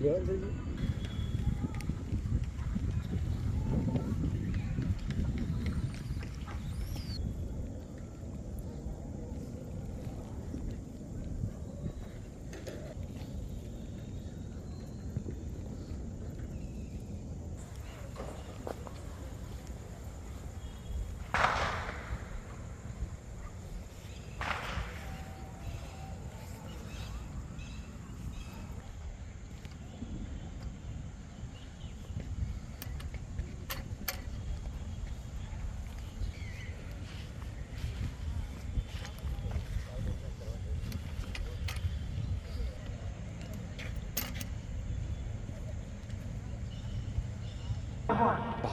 别人追。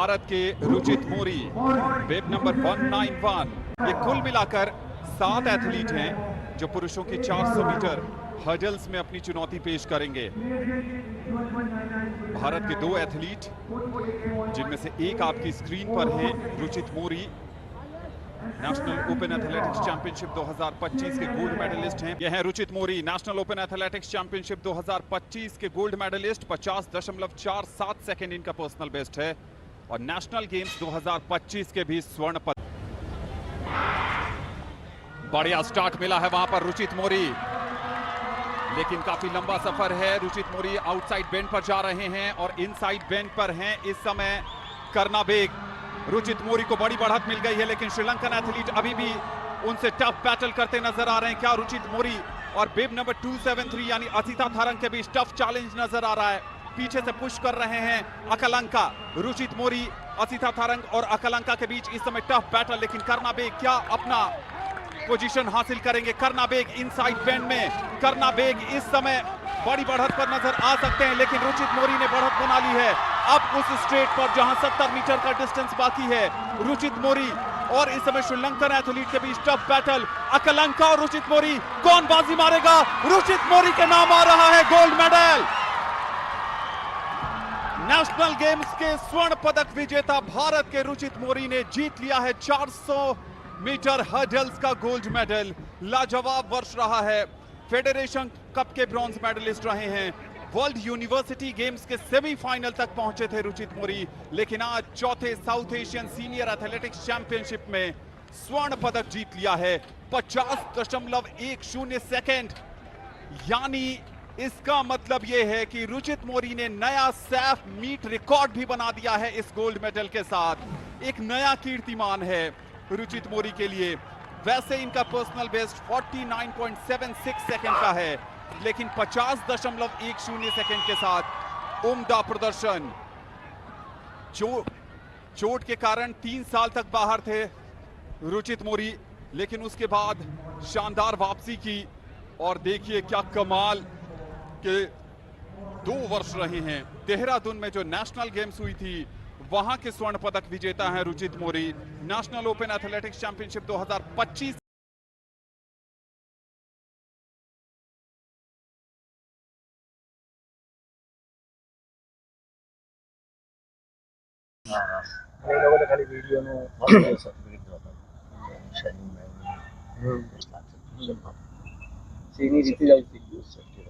भारत के रुचित मोरी, web number 191 ये कुल मिलाकर सात एथलीट हैं जो पुरुषों की 400 मीटर हर्डल्स में अपनी चुनौती पेश करेंगे। भारत के दो एथलीट, जिनमें से एक आपकी स्क्रीन पर है, Ruchit Mori, national open athletics championship 2025 के गोल्ड मेडलिस्ट हैं। यह हैं Ruchit Mori, national open athletics championship 2025 के गोल्ड मेडलिस्ट 50.47 सेकंड इनका पर्सनल बेस्ट है। और नेशनल गेम्स 2025 के भी स्वर्ण पदक बढ़िया स्टार्ट मिला है वहाँ पर रुचित मोरी। लेकिन काफ़ी लंबा सफ़र है। रुचित मोरी आउटसाइड बेंड पर जा रहे हैं और इनसाइड बेंड पर हैं। इस समय करना बेग। रुचित मोरी को बड़ी बढ़त मिल गई है, लेकिन श्रीलंकन एथलीट अभी भी उनसे टफ बैटल करते नज़र आ रहे हैं। क्या रुचित मोरी और बेब नंबर 273 यानी असिता थारंग के बीच टफ चैलेंज नज़र आ रहा है। पीछे से पुश कर रहे हैं अकलंका। रुचित मोरी, असिता थारंग और अकलंका के बीच इस समय टफ बैटल लेकिन करना बेग क्या अपना पोजीशन हासिल करेंगे? करना बेग इनसाइड बेंड में। करना बेग इस समय बड़ी बढ़त पर नज़र आ सकते हैं, लेकिन रुचित मोरी ने बढ़त बना ली है। अब उस स्ट्रेट पर जहाँ 70 मीटर का डिस्टेंस बाकी है, रुचित मोरी और इस समय श्रीलंकन एथलीट के बीच टफ बैटल अकलंका और रुचित मोरी, कौन बाजी मारेगा? रुचित मोरी के नाम आ रहा है गोल्ड मेडल नेशनल गेम्स के स्वर्ण पदक विजेता भारत के रुचित मोरी ने जीत लिया है 400 मीटर हर्डल्स का गोल्ड मेडल लाजवाब वर्ष रहा है। फेडरेशन कप के ब्रॉन्ज मेडलिस्ट रहे हैं। वर्ल्ड यूनिवर्सिटी गेम्स के सेमीफाइनल तक पहुँचे थे रुचित मोरी। लेकिन आज चौथे South Asian senior athletics championship में स्वर्ण पदक जीत लिया है। पचास दशमलव एक शून्य सेकेंड यानी इसका मतलब यह है कि रुचित मोरी ने नया सैफ मीट रिकॉर्ड भी बना दिया है इस गोल्ड मेडल के साथ। एक नया कीर्तिमान है रुचित मोरी के लिए। वैसे इनका पर्सनल बेस्ट 49.76 सेकंड का है, लेकिन 50.10 सेकंड के साथ उम्दा प्रदर्शन। चोट चोट के कारण तीन साल तक बाहर थे रुचित मोरी, लेकिन उसके बाद शानदार वापसी की। और देखिए क्या कमाल के दो वर्ष रहे हैं। देहरादून में जो नेशनल गेम्स हुई थी वहाँ के स्वर्ण पदक विजेता हैं Ruchit Mori. National open athletics championship 2025 खाली वीडियो में जाती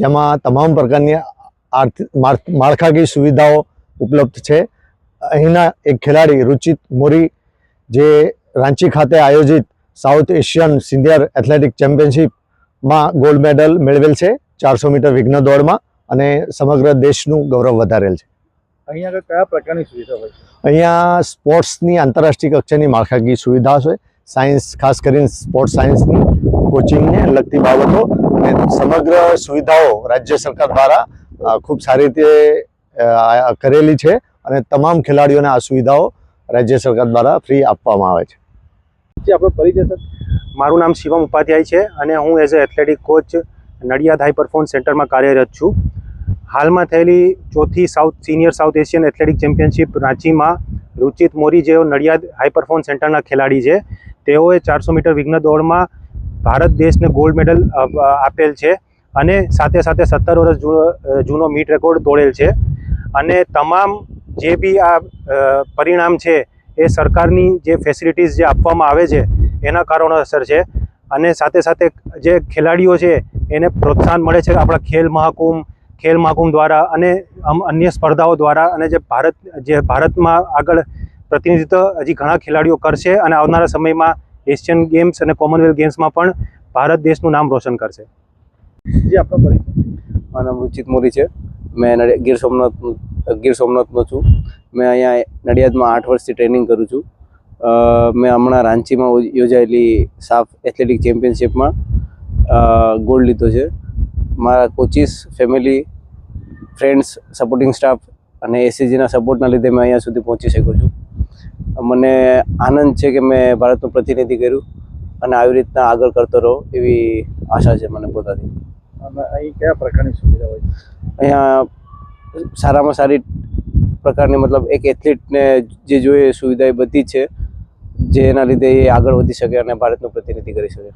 જેમાં તમામ પ્રકારની આર્થિક માળખાકીય સુવિધાઓ ઉપલબ્ધ છે. અહીંના એક ખેલાડી રુચિત મોરી જે રાંચી ખાતે આયોજિત સાઉથ એશિયન સિનિયર એથ્લેટિક ચેમ્પિયનશિપમાં ગોલ્ડ મેડલ મેળવેલ છે. ચારસો મીટર વિઘ્ન દોડમાં અને સમગ્ર દેશનું ગૌરવ વધારેલ છે. અહીંયા કયા પ્રકારની સુવિધા હોય અહીંયા સ્પોર્ટ્સની આંતરરાષ્ટ્રીય કક્ષાની માળખાકીય સુવિધા છે. સાયન્સ ખાસ કરીને સ્પોર્ટ્સ સાયન્સની કોચિંગને લગતી બાબતો અને સમગ્ર સુવિધાઓ રાજ્ય સરકાર દ્વારા ખૂબ સારી રીતે કરેલી છે અને તમામ ખેલાડીઓને આ સુવિધાઓ રાજ્ય સરકાર દ્વારા ફ્રી આપવામાં આવે છે. આપણો પરિચય સર. મારું નામ શિવમ ઉપાધ્યાય છે અને હું as a athletic coach Nadiad high performance સેન્ટરમાં કાર્યરત છું. હાલમાં થયેલી ચોથી South senior South Asian athletic championship રાંચીમાં Ruchit Mori જેઓ નડિયાદ હાઈ પરફોર્મન્સ સેન્ટરના ખેલાડી છે. તેઓએ ચારસો મીટર વિઘ્ન દોડમાં ભારત દેશને ગોલ્ડ મેડલ આપેલ છે અને સાથે સાથે સત્તર વર્ષ જૂનો મીટ રેકોર્ડ તોડેલ છે. અને તમામ જે બી આ પરિણામ છે એ સરકારની જે ફેસિલિટીઝ જે આપવામાં આવે છે એના કારણોસર છે. અને સાથે સાથે જે ખેલાડીઓ છે એને પ્રોત્સાહન મળે છે આપણા ખેલ મહાકુંભ ખેલ મહાકુંભ દ્વારા અને અન્ય સ્પર્ધાઓ દ્વારા અને જે ભારત, જે ભારતમાં આગળ પ્રતિનિધિત્વ હજી ઘણા ખેલાડીઓ કરશે અને આવનારા સમયમાં એશિયન ગેમ્સ અને કોમનવેલ્થ ગેમ્સમાં પણ ભારત દેશનું નામ રોશન કરશે. જી આપનો પરિચય. મારું નામ રુચિત મોરી છે. મેં ગીર સોમનાથ ગીર સોમનાથનો છું. મેં અહીંયા નડિયાદમાં આઠ વર્ષથી ટ્રેનિંગ કરું છું. મેં હમણાં રાંચીમાં યોજાયેલી સાફ એથ્લેટિક ચેમ્પિયનશિપમાં ગોલ્ડ લીધો છે. મારા coaches family friends supporting staff અને એસીજીના સપોર્ટના લીધે મેં અહીંયા સુધી પહોંચી શકું છું. મને આનંદ છે કે મેં ભારતનું પ્રતિનિધિ કર્યું અને આવી રીતના આગળ કરતો રહો એવી આશા છે મને પોતાની. અહીં કયા પ્રકારની સુવિધા હોય અહીંયા સારામાં સારી પ્રકારની મતલબ એક એથ્લીટને જે જોઈએ સુવિધા એ બધી છે જે એના લીધે એ આગળ વધી શકે અને ભારતનું પ્રતિનિધિ કરી શકે.